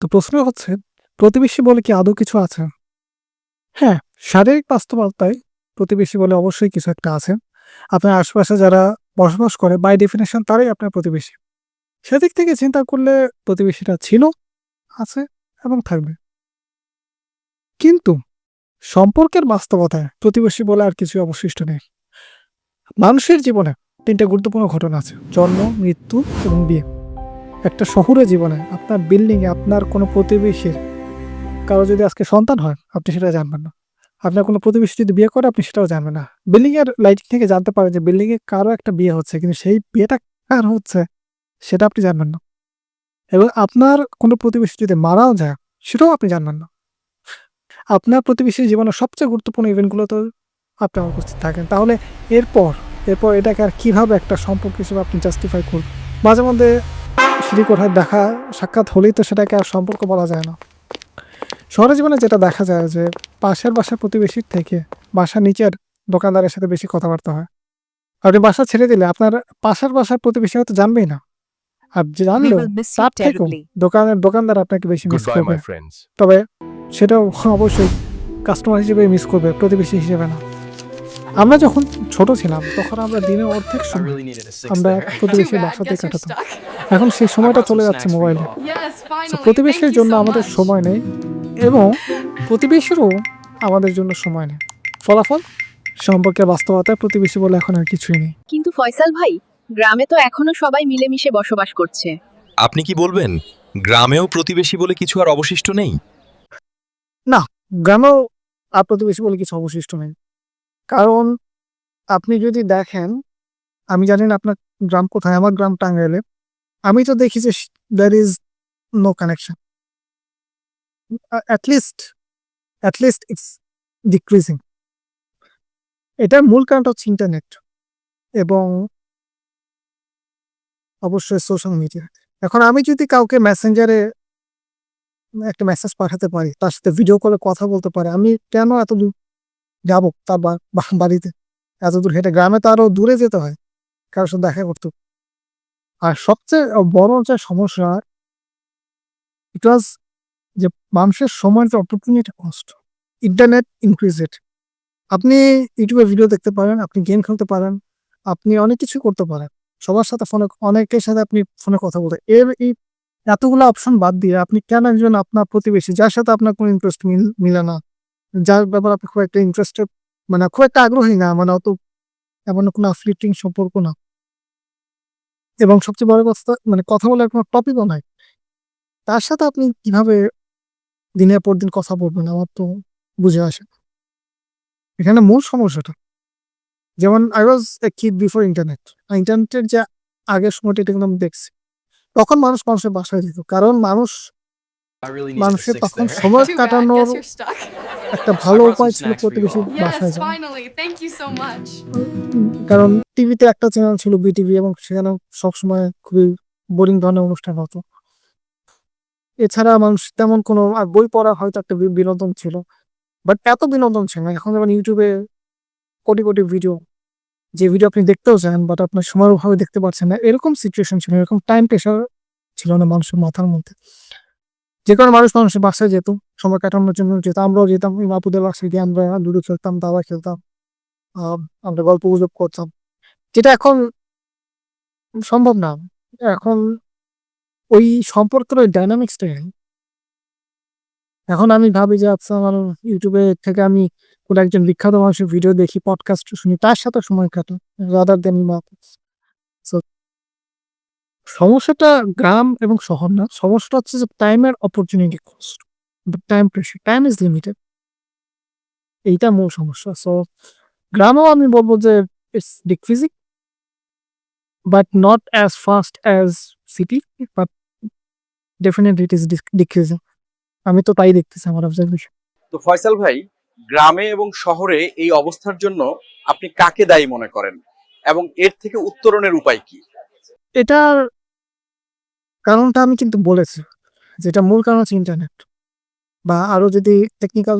তো প্রশ্ন হচ্ছে, প্রতিবেশী বলে কি আদৌ কিছু আছে? হ্যাঁ শারীরিক বাস্তবতায় প্রতিবেশী বলে অবশ্যই কিছু একটা আছে। আপনার আশেপাশে যারা বসবাস করে বাই ডেফিনেশন তারাই আপনার প্রতিবেশী। সেদিক থেকে চিন্তা করলে প্রতিবেশীটা ছিল, আছে এবং থাকবে। কিন্তু সম্পর্কের বাস্তবতায় প্রতিবেশী বলে আর কিছু অবশিষ্ট নেই। মানুষের জীবনে তিনটা গুরুত্বপূর্ণ ঘটনা আছে, জন্ম, মৃত্যু এবং বিয়ে। একটা শহুরে জীবনে আপনার বিল্ডিংয়ে আপনার কোনো প্রতিবেশীর কারও যদি আজকে সন্তান হয়, আপনি সেটা জানবেন না। আপনার কোনো প্রতিবেশী যদি বিয়ে করে, আপনি সেটাও জানবেন না। বিল্ডিং এর লাইটিং থেকে জানতে পারেন যে বিল্ডিংয়ে কারও একটা বিয়ে হচ্ছে, কিন্তু সেই বিয়েটা কার হচ্ছে, সেটা আপনি জানবেন না। এবং আপনার কোনো প্রতিবেশী যদি মারাও যায়, সেটাও আপনি জানবেন না। আপনার প্রতিবেশীর জীবনের সবচেয়ে গুরুত্বপূর্ণ ইভেন্টগুলোতে আপনি উপস্থিত থাকেন। তাহলে এরপর এরপর এটাকে আর কীভাবে একটা সম্পর্ক হিসেবে আপনি জাস্টিফাই করবেন? মাঝে মধ্যে সিঁড়ি কোঠায় দেখা সাক্ষাৎ হলেই তো সেটাকে আর সম্পর্ক বলা যায় না। শহরের জীবনে যেটা দেখা যায় যে পাশের বাসার প্রতিবেশীর থেকে বাসা নিচের দোকানদারের সাথে বেশি কথাবার্তা হয়। আপনি বাসা ছেড়ে দিলে আপনার পাশের বাসার প্রতিবেশী হয়তো জানবেই না। আর জানলেও তার থেকেও দোকানের দোকানদার আপনাকে বেশি মিস করবে। তবে সেটাও অবশ্যই কাস্টমার হিসেবে মিস করবে প্রতিবেশী হিসেবে না। আমরা যখন ছোট ছিলাম তখন আমরা দিনের অর্ধেক সময় আমরা. প্রতিবেশীর বাসাতে কাটাতাম। এখন সেই সময়টা চলে যাচ্ছে মোবাইলে. প্রতিবেশীর জন্য আমাদের সময় নেই এবং প্রতিবেশীরও আমাদের জন্য সময় নেই। ফলাফল? সম্পর্কের বাস্তবতায় প্রতিবেশী বলে এখন আর কিছুই নেই। কিন্তু ফয়সাল ভাই গ্রামে তো এখনও সবাই মিলেমিশে বসবাস করছে। আপনি কি বলবেন গ্রামেও প্রতিবেশী বলে কিছু আর অবশিষ্ট নেই? না গ্রামেও আর প্রতিবেশী বলে কিছু অবশিষ্ট নেই। কারণ আপনি যদি দেখেন, আমি জানি না আপনার গ্রাম কোথায়, আমার গ্রাম টাঙ্গাইলে, আমি তো দেখি যে there is no connection at least at least it's decreasing এটার মূল কারণটা হচ্ছে ইন্টারনেট এবং অবশ্যই সোশ্যাল মিডিয়া এখন আমি যদি কাউকে মেসেঞ্জারে একটা মেসেজ পাঠাতে পারি, তার সাথে ভিডিও কলে কথা বলতে পারি, আমি কেন এত যাব তার বাড়িতে। এত দূর হেঁটে গ্রামে তো আরও দূরে যেতে হয়। কারোর সাথে দেখা করতে। আর সবচেয়ে বড় যে সমস্যা ইট ওয়াজ যে মানুষের সময়ের যে অপরচুনিটি কষ্ট ইন্টারনেট ইনক্রিজ ইট আপনি ইউটিউবে ভিডিও দেখতে পারেন, আপনি গেম খেলতে পারেন, আপনি অনেক কিছু করতে পারেন। সবার সাথে ফোনে অনেকের সাথে আপনি ফোনে কথা বলতে এর এই এতগুলো অপশন বাদ দিয়ে আপনি কেন একজন আপনার প্রতিবেশী, যার সাথে আপনার কোনো ইন্টারেস্ট মিলে না? যার ব্যাপারে আপনি খুব একটা ইন্টারেস্টেড মানে খুব একটা আগ্রহী না মানে অত এমন কোনো ফ্লিটিং সম্পর্ক না। এবং সবচেয়ে বড় কথা মানে কথা বলার কোনো টপিকও নাই। তার সাথে আপনি কীভাবে দিনের পর দিন কথা বলবেন, আমার তো বুঝে আসে। এখানে মূল সমস্যাটা, যেমন I was a kid before internet ইন্টারনেটের যে আগের সময়টা, এটা কিন্তু আমি দেখছি। তখন মানুষ মানুষের বাসায় যেত। কারণ মানুষ মানুষের তখন সময় কাটানোর. একটা ভালো উপায় ছিল all. বাসায় যাওয়া কারণ টিভিতে একটা চ্যানেল ছিল বিটিভি এবং সেখানে সবসময় খুবই বোরিং ধরনের অনুষ্ঠান হতো। এছাড়া মানুষ তেমন কোনো আর বই পড়া হয়তো একটা বিনোদন ছিল। বাট এত বিনোদন ছিল না। এখন যেমন ইউটিউবে কোটি কোটি ভিডিও। যে ভিডিও আপনি দেখতেও চান বাট আপনার সময়ের অভাবে দেখতে পাচ্ছেন না। এরকম সিচুয়েশন ছিল এরকম টাইম প্রেশার ছিল না মানুষের মাথার মধ্যে। যে কোনো মানুষ মানুষের বাসায় যেত, সময় কাটানোর জন্য যেত। আমরাও যেতাম মাপুদের বাসায় গিয়ে আমরা লুডো খেলতাম, দাবা খেলতাম আমরা গল্প গুজব করতাম। যেটা এখন সম্ভব না। এখন ওই সম্পর্কের ওই ডাইনামিক্সটাই নেই। এখন আমি ভাবি যে আচ্ছা আমার ইউটিউবে থেকে আমি কোনো একজন বিখ্যাত মানুষের ভিডিও দেখি পডকাস্ট শুনি, তার সাথে সময় কাটাই রাদার দেন সো সমস্যাটা গ্রাম এবং শহর না সমস্যাটা হচ্ছে যে টাইমের opportunity cost time pressure time is limited এইটা মূল সমস্যা। সো গ্রামেও আমি বলব যে it's decreasing but not as fast as city but definitely it is decreasing আমি তো তাই দেখতেছি আমার অবজারভেশন তো ফয়সাল ভাই গ্রামে এবং শহরে এই অবস্থার জন্য আপনি কাকে দায়ী মনে করেন? এবং এর থেকে উত্তরণের উপায় কি? এটার কারণটা আমি কিন্তু বলেছি যেটা মূল কারণ হচ্ছে ইন্টারনেট বা আরও যদি টেকনিক্যাল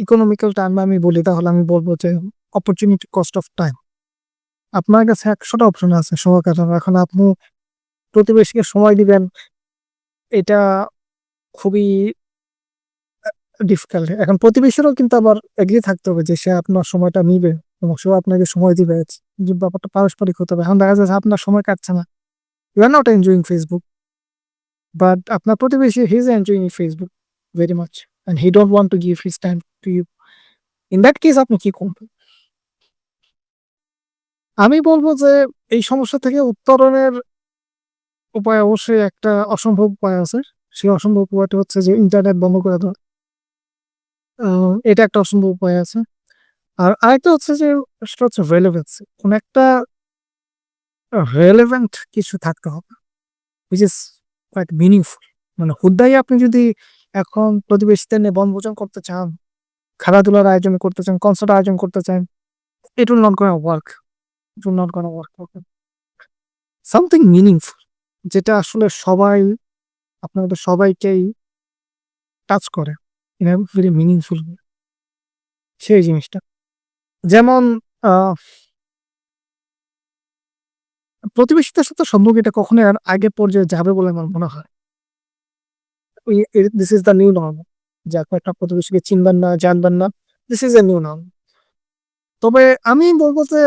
ইকোনমিক্যাল টার্ম আমি বলি, তাহলে আমি বলব যে অপরচুনিটি কস্ট অফ টাইম আপনার কাছে একশোটা অপশন আছে সময় কাটানো এখন আপনি প্রতিবেশীকে সময় দিবেন, এটা খুবই ডিফিকাল্ট এখন প্রতিবেশীরও কিন্তু আবার এগিয়ে থাকতে হবে যে সে আপনার সময়টা নিবে এবং সেও আপনাকে সময় দিবে। ব্যাপারটা পারস্পরিক হতে হবে। এখন দেখা যাচ্ছে আপনার সময় কাটছে না। You are not enjoying Facebook but আপনার প্রতিবেশী is enjoying Facebook very much and he don't want to give his time to you in that case আপনি কি করবেন? আমি বলব যে এই সমস্যা থেকে উত্তরণের উপায় অবশ্যই একটা অসম্ভব উপায় আছে। সেই অসম্ভব উপায়টা হচ্ছে যে ইন্টারনেট বন্ধ করে দেওয়া। এটা একটা অসম্ভব উপায় আছে। আর আরেকটা হচ্ছে যে সেটা হচ্ছে রেলেভেন্স কোন একটা রেলেভেন্ট কিছু থাকতে হবে। উইচ ইজ কোয়াইট মিনিংফুল মানে হুদ্দাই আপনি যদি এখন প্রতিবেশীদের নিয়ে বনভোজন করতে চান, খেলাধুলার আয়োজন করতে চান কনসার্ট আয়োজন করতে চান it will not gonna work it will not gonna work something meaningful যেটা আসলে সবাই, আপনাদের সবাইকেই টাচ করে ইন ভেরি মিনিংফুল সেই জিনিসটা। যেমন প্রতিবেশীদের সাথে সম্পর্ক এটা কখনোই আর আগে পর্যায়ে যাবে বলে আমার মনে হয়। This is the new norm যে একটা প্রতিবেশীকে চিনবেন না, জানবেন না this is a new norm তবে আমি বলব যে,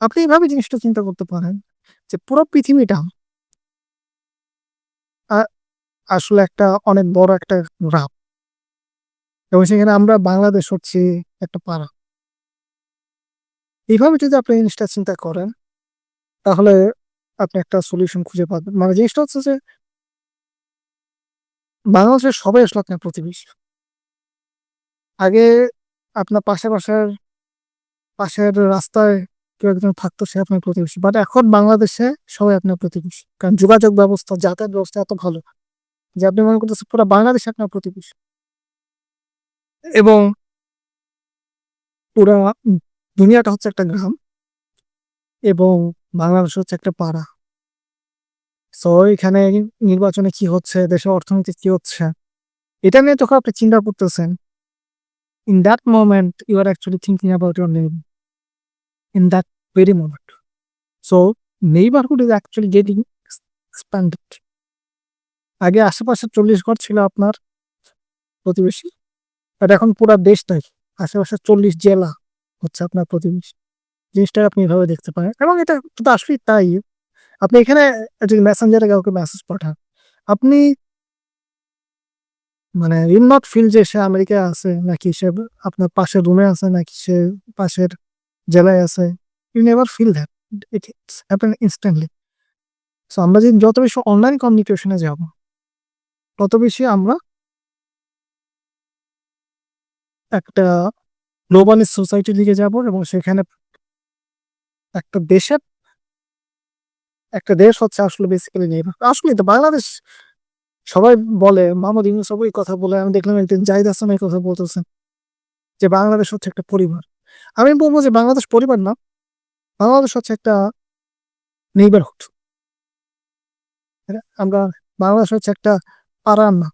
আপনি এইভাবে জিনিসটা চিন্তা করতে পারেন যে পুরো পৃথিবীটা আসলে একটা অনেক বড় একটা গ্রাম এবং সেখানে আমরা বাংলাদেশ হচ্ছে একটা পাড়া। এইভাবে যদি আপনি জিনিসটা চিন্তা করেন, তাহলে আপনি একটা সলিউশন খুঁজে পাবেন। মানে জিনিসটা হচ্ছে যে বাংলাদেশের সবাই আসলে আপনার প্রতিবেশী। আগে আপনার পাশে পাশের পাশের রাস্তায় কেউ একজন থাকতো, সে আপনার প্রতিবেশী। বাট এখন বাংলাদেশে সবাই আপনার প্রতিবেশী। কারণ যোগাযোগ ব্যবস্থা, যাতায়াত ব্যবস্থা এত ভালো যে আপনি মনে করতেছেন পুরো বাংলাদেশ আপনার প্রতিবেশী। এবং পুরা দুনিয়াটা হচ্ছে একটা গ্রাম এবং বাংলাদেশ হচ্ছে একটা পাড়া। সো এখানে নির্বাচনে কি হচ্ছে, দেশের অর্থনীতি কি হচ্ছে, এটা নিয়ে যখন আপনি চিন্তা করতেছেন in that moment you are actually thinking about your name in that very moment so neighbourhood is actually getting expanded আগে আশেপাশে চল্লিশ ঘর ছিল আপনার প্রতিবেশী আর এখন পুরা দেশটাই আশেপাশে চল্লিশ জেলা। হচ্ছে আপনার প্রতিবেশী। জিনিসটা আপনি এভাবে দেখতে পারেন। এবং এটা তো আসলেই তাই। আপনি এখানে যদি মেসেঞ্জারে কাউকে মেসেজ পাঠান, আপনি মানে ইন নট ফিল যে সে আমেরিকায় আছে, নাকি সে আপনার পাশের রুমে আছে, নাকি সে পাশের জেলায় আছে। You never feel that it happen instantly so আমরা যদি যত বেশি অনলাইন কমিউনিকেশনে যাব, তত বেশি আমরা একটা গ্লোবালিস্ট সোসাইটির দিকে যাব এবং সেখানে একটা দেশের, একটা দেশ হচ্ছে আসলে বেসিক্যালি নেই। আসলে তো বাংলাদেশ, সবাই বলে মোহাম্মদ ইউনুস সবই কথা বলে, আমি দেখলাম একদিন জাহিদ এই কথা বলতেছেন যে বাংলাদেশ হচ্ছে একটা পরিবার। আমি বলব যে বাংলাদেশ পরিবার না, বাংলাদেশ হচ্ছে একটা নেইবারহুড আমরা, বাংলাদেশ হচ্ছে একটা পাড়ার না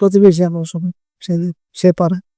প্রতিবেশী আমরা সবাই, সে সে পাড়া